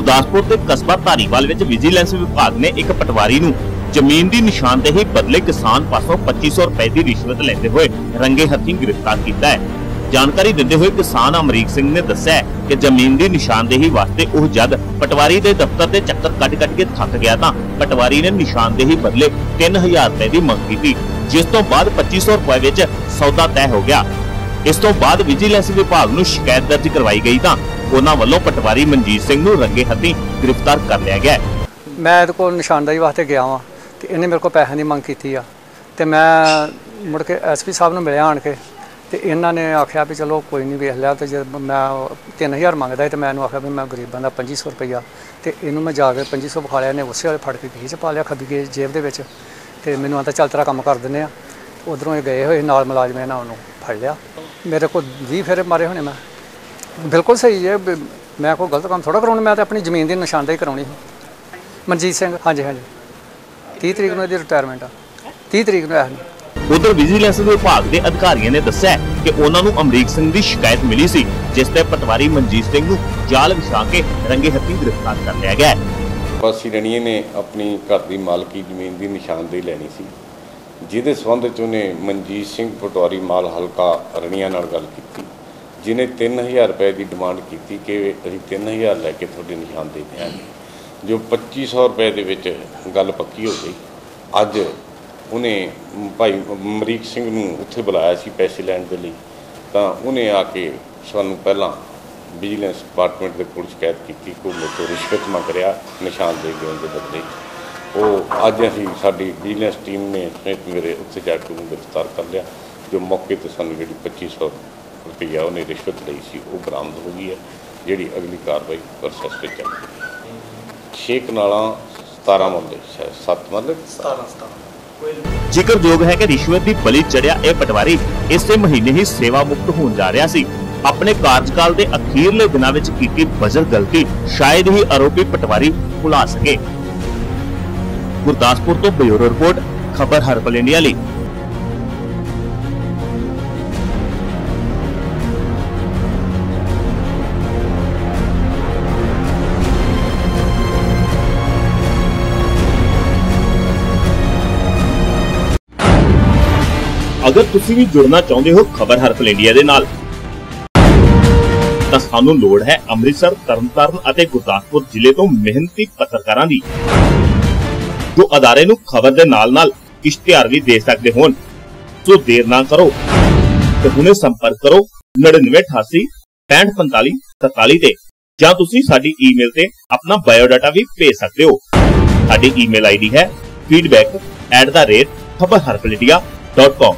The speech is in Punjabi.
ਗੁਰਦਾਸਪੁਰ ਦੇ ਕਸਬਾ ਧਾਰੀਵਾਲ ਵਿੱਚ ਵਿਜੀਲੈਂਸ ਵਿਭਾਗ ਨੇ ਇੱਕ ਪਟਵਾਰੀ ਨੂੰ ਜ਼ਮੀਨ ਦੀ ਨਿਸ਼ਾਨਦੇਹੀ ਬਦਲੇ ਕਿਸਾਨ ਪਾਸੋਂ 2500 ਰੁਪਏ ਦੀ ਰਿਸ਼ਵਤ ਲੈਂਦੇ ਹੋਏ ਰੰਗੇ ਹੱਥੀਂ ਗ੍ਰਿਫਤਾਰ ਕੀਤਾ ਹੈ। ਜਾਣਕਾਰੀ ਦਿੰਦੇ ਹੋਏ ਕਿਸਾਨ ਅਮਰੀਕ ਸਿੰਘ ਨੇ ਦੱਸਿਆ ਕਿ ਜ਼ਮੀਨ ਦੀ ਨਿਸ਼ਾਨਦੇਹੀ ਵਾਸਤੇ ਉਹ ਜਦ ਪਟਵਾਰੀ ਦੇ ਦਫ਼ਤਰ ਦੇ ਚੱਕਰ ਕੱਢ-ਕੱਢ ਕੇ ਥੱਕ ਗਿਆ ਤਾਂ ਪਟਵਾਰੀ ਨੇ ਨਿਸ਼ਾਨਦੇਹੀ ਬਦਲੇ 3000 ਰੁਪਏ ਦੀ ਮੰਗ ਕੀਤੀ, ਜਿਸ ਤੋਂ ਬਾਅਦ 2500 ਰੁਪਏ ਵਿੱਚ ਸੌਦਾ ਤੈਅ ਹੋ ਗਿਆ। ਇਸ ਤੋਂ ਬਾਅਦ ਵਿਜੀਲੈਂਸ ਵਿਭਾਗ ਨੂੰ ਸ਼ਿਕਾਇਤ ਦਰਜ ਕਰਵਾਈ ਗਈ ਤਾਂ ਉਹਨਾਂ ਵੱਲੋਂ ਪਟਵਾਰੀ ਮਨਜੀਤ ਸਿੰਘ ਨੂੰ ਰੰਗੇ ਹੱਥੀਂ ਗ੍ਰਿਫਤਾਰ ਕਰ ਲਿਆ ਗਿਆ ਮੈਂ ਇਹਦੇ ਕੋਲ ਨਿਸ਼ਾਨਦਾਈ ਵਾਸਤੇ ਗਿਆ ਵਾਂ ਤੇ ਇਹਨੇ ਮੇਰੇ ਕੋਲ ਪੈਸਿਆਂ ਦੀ ਮੰਗ ਕੀਤੀ ਆ ਤੇ ਮੈਂ ਮੁੜ ਕੇ ਐਸਪੀ ਸਾਹਿਬ ਨੂੰ ਮਿਲਿਆ ਆਣ ਕੇ ਤੇ ਇਹਨਾਂ ਨੇ ਆਖਿਆ ਵੀ ਚਲੋ ਕੋਈ ਨਹੀਂ ਵੇਖ ਲਿਆ ਤੇ ਜੇ ਮੈਂ ਉਹ 3000 ਮੰਗਦਾ ਸੀ ਤੇ ਮੈਂ ਇਹਨੂੰ ਆਖਿਆ ਵੀ ਮੈਂ ਗਰੀਬਾਂ ਦਾ 2500 ਰੁਪਈਆ ਤੇ ਇਹਨੂੰ ਮੈਂ ਜਾ ਕੇ 2500 ਵਿਖਾ ਲਿਆ, ਇਹਨੇ ਉਸੇ ਵਾਲੇ ਫੜ ਕੇ ਖੀਚ ਪਾ ਲਿਆ ਖੱਬੀ ਗਏ ਜੇਬ ਦੇ ਵਿੱਚ ਤੇ ਮੈਨੂੰ ਆਂਦਾ ਚੱਲ ਤੇਰਾ ਕੰਮ ਕਰ ਦਿੰਨੇ ਆ। ਉਧਰੋਂ ਇਹ ਗਏ ਹੋਏ ਨਾਲ ਮੁਲਾਜ਼ਮ ਇਹਨਾਂ ਉਹਨੂੰ ਫੜ ਲਿਆ। ਮੇਰੇ ਕੋਲ 20 ਫੇਰੇ ਮਾਰੇ ਹੋਣੇ ਮੈਂ। ਬਿਲਕੁਲ ਸਹੀ ਹੈ ਮੈਂ ਕੋਈ ਗਲਤ ਕੰਮ ਥੋੜਾ ਕਰਾਉਣਾ ਮੈਂ ਤਾਂ ਆਪਣੀ ਜ਼ਮੀਨ ਦੀ ਨਿਸ਼ਾਨਦੇਹੀ ਕਰਾਉਣੀ ਸੀ। ਮਨਜੀਤ ਸਿੰਘ ਹਾਂਜੀ ਹਾਂਜੀ। 30 ਤਰੀਕ ਨੂੰ ਇਹਦੀ ਰਿਟਾਇਰਮੈਂਟ ਆ। 30 ਤਰੀਕ ਨੂੰ ਆਇਆ ਉਧਰ ਵਿਜੀਲੈਂਸ ਵਿਭਾਗ ਦੇ ਅਧਿਕਾਰੀਆਂ ਨੇ ਦੱਸਿਆ ਹੈ ਕਿ ਉਹਨਾਂ ਨੂੰ ਅਮਰੀਕ ਸਿੰਘ ਦੀ ਸ਼ਿਕਾਇਤ ਮਿਲੀ ਸੀ ਜਿਸ ਤੇ ਪਟਵਾਰੀ ਮਨਜੀਤ ਸਿੰਘ ਨੂੰ ਜਾਲ ਵਿਛਾ ਕੇ ਰੰਗੇ ਹੱਥੀਂ ਗ੍ਰਿਫਤਾਰ ਕਰ ਲਿਆ ਗਿਆ। ਹੈ ਵਾਸੀ ਰਣੀਏ ਨੇ ਆਪਣੀ ਘਰ ਦੀ ਮਾਲਕੀ ਜ਼ਮੀਨ ਦੀ ਨਿਸ਼ਾਨਦੇਹੀ ਲੈਣੀ ਸੀ। ਜਿਹਦੇ ਸੰਬੰਧ ਵਿੱਚ ਉਹਨੇ ਮਨਜੀਤ ਸਿੰਘ ਪਟਵਾਰੀ ਮਾਲ ਹਲਕਾ ਰਣੀਆਂ ਨਾਲ ਗੱਲ ਕੀਤੀ ਜਿਨੇ 3000 ਰੁਪਏ ਦੀ ਡਿਮਾਂਡ ਕੀਤੀ ਕਿ ਅਸੀਂ 3000 ਲੈ ਕੇ ਤੁਹਾਡੀ ਨਿਸ਼ਾਨਦੇਹੀ ਦਿਆਂਗੇ। ਜੋ 2500 ਰੁਪਏ ਦੇ ਵਿੱਚ ਗੱਲ ਪੱਕੀ ਹੋ ਗਈ। ਅੱਜ ਉਹਨੇ ਭਾਈ ਅਮਰੀਕ ਸਿੰਘ ਨੂੰ ਉੱਥੇ ਬੁਲਾਇਆ ਸੀ ਪੈਸੇ ਲੈਣ ਦੇ ਲਈ। ਤਾਂ ਉਹਨੇ ਆ ਕੇ ਸਾਨੂੰ ਪਹਿਲਾਂ ਵਿਜੀਲੈਂਸ ਡਿਪਾਰਟਮੈਂਟ ਦੇ ਕੋਲ ਸ਼ਿਕਾਇਤ ਕੀਤੀ ਕਿ ਉਹ ਮੇਰੇ ਤੋਂ ਰਿਸ਼ਵਤ ਮੰਗ ਰਿਹਾ ਨਿਸ਼ਾਨਦੇਹੀ ਦੇਣ ਦੇ ਬਦਲੇ। ਉਹ ਅੱਜ ਅਸੀਂ ਸਾਡੀ ਵਿਜੀਲੈਂਸ ਟੀਮ ਨੇ ਸਮੇਤ ਮੇਰੇ ਉੱਥੇ ਜਾ ਕੇ ਉਹਨੂੰ ਗ੍ਰਿਫਤਾਰ ਕਰ ਲਿਆ ਜੋ ਮੌਕੇ ਤੇ ਸਾਨੂੰ ਜਿਹੜੀ 2500 ਰੁਪਈਆ ਉਹਨੇ ਰਿਸ਼ਵਤ ਲਈ ਸੀ ਉਹ ਬਰਾਮਦ ਹੋ ਗਈ ਹੈ ਜਿਹੜੀ ਅਗਲੀ ਕਾਰਵਾਈ ਪ੍ਰੋਸੈਸ ਵਿੱਚ ਚੱਲ ਰਹੀ ਹੈ। ਛੇ ਕਨਾਲਾਂ 17 ਮਰਲੇ ਸ਼ਾਇਦ 7 ਮਰਲੇ ਜ਼ਿਕਰਯੋਗ ਹੈ ਕਿ ਰਿਸ਼ਵਤ ਦੀ ਬਲੀ ਚੜਿਆ ਇਹ ਪਟਵਾਰੀ ਇਸੇ ਮਹੀਨੇ ਹੀ ਸੇਵਾ ਮੁਕਤ ਹੋਣ ਜਾ ਰਿਹਾ ਸੀ। ਆਪਣੇ ਕਾਰਜਕਾਲ ਦੇ ਅਖੀਰਲੇ ਦਿਨਾਂ ਵਿੱਚ ਕੀਤੀ ਬਜਰ ਗਲਤੀ ਸ਼ਾਇਦ ਹੀ ਆਰੋਪੀ ਪਟਵਾਰੀ ਭੁਲਾ ਸਕੇ। ਗੁਰਦਾਸਪੁਰ ਤੋਂ ਬਿਊਰੋ ਰਿਪੋਰਟ, ਖਬਰ ਹਰਪਲ ਇੰਡੀਆ ਲਈ। ਅਗਰ ਤੁਸੀਂ ਵੀ ਜੁੜਨਾ ਚਾਹੁੰਦੇ ਹੋ ਖਬਰ ਹਰਪਲ ਇੰਡੀਆ ਦੇ ਨਾਲ, ਤਾਂ ਸਾਨੂੰ ਲੋੜ ਹੈ ਅੰਮ੍ਰਿਤਸਰ, ਤਰਨਤਾਰਨ ਅਤੇ ਗੁਰਦਾਸਪੁਰ ਜ਼ਿਲ੍ਹੇ ਤੋਂ ਮਿਹਨਤੀ ਪੱਤਰਕਾਰਾਂ ਦੀ। ਜੋ ਅਦਾਰੇ ਨੂੰ ਖਬਰ ਦੇ ਨਾਲ-ਨਾਲ ਇਸ਼ਤਿਹਾਰ ਵੀ ਦੇ ਸਕਦੇ ਹੋਣ। ਸੋ ਦੇਰ ਨਾ ਕਰੋ। ਤੇ ਹੁਣੇ ਸੰਪਰਕ ਕਰੋ 9988 6545 47 ਤੇ, ਜਾਂ ਤੁਸੀਂ ਸਾਡੀ ਈਮੇਲ ਤੇ ਆਪਣਾ ਬਾਇਓਡਾਟਾ ਵੀ ਭੇਜ ਸਕਦੇ ਹੋ। ਸਾਡੀ ਈਮੇਲ ਆਈਡੀ ਹੈ feedback@khabarharpaladia.com